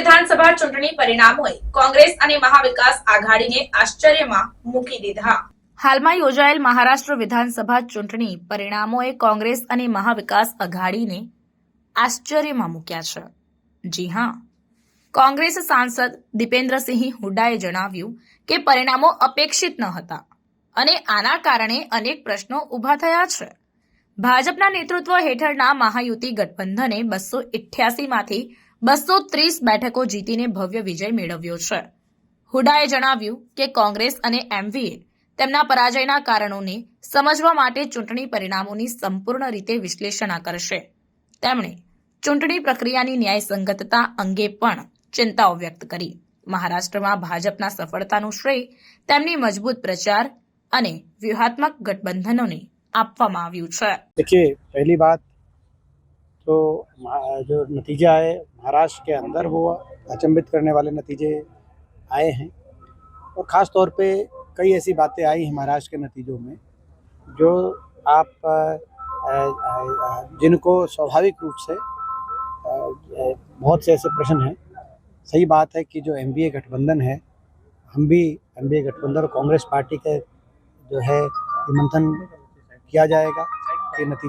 વિધાનસભા ચૂંટણી પરિણામોએ કોંગ્રેસ અને મહાવિકાસ આઘાડીને આશ્ચર્યમાં મૂકી દીધા. હાલમાં યોજાયેલ મહારાષ્ટ્ર વિધાનસભા ચૂંટણી પરિણામોએ કોંગ્રેસ અને મહાવિકાસ આઘાડીને આશ્ચર્યમાં મૂક્યા છે. જી હા. કોંગ્રેસ સાંસદ દીપેન્દ્રસિંહ હુડ્ડાએ જણાવ્યું કે પરિણામો અપેક્ષિત ન હતા અને આના કારણે અનેક પ્રશ્નો ઊભા થયા છે. ભાજપના નેતૃત્વ હેઠળના મહાયુતિ ગઠબંધને બસો માંથી બસો ત્રીસ બેઠકો જીતીને ભવ્ય વિજય મેળવ્યો છે હુડાએ જણાવ્યું કે કોંગ્રેસ અને એમવીએ તેમના પરાજયના કારણોને સમજવા માટે ચૂંટણી પરિણામોની સંપૂર્ણ રીતે વિશ્લેષણ કરશે તેમણે ચૂંટણી પ્રક્રિયાની ન્યાયસંગતતા અંગે પણ ચિંતાઓ વ્યક્ત કરી મહારાષ્ટ્રમાં ભાજપના સફળતાનું શ્રેય તેમની મજબૂત પ્રચાર અને વ્યૂહાત્મક ગઠબંધનોને આપવામાં આવ્યું છે देखिए पहली बात तो जो नतीजा है महाराष्ट्र के अंदर वो अचंभित करने वाले नतीजे आए हैं। और ख़ास तौर पे कई ऐसी बातें आई हैं महाराष्ट्र के नतीजों में, जो आप जिनको स्वाभाविक रूप से बहुत से ऐसे प्रश्न हैं। सही बात है कि जो एमबीए गठबंधन है, हम भी एमबीए गठबंधन और कांग्रेस पार्टी के जो है मंथन किया जाएगा कि नतीजे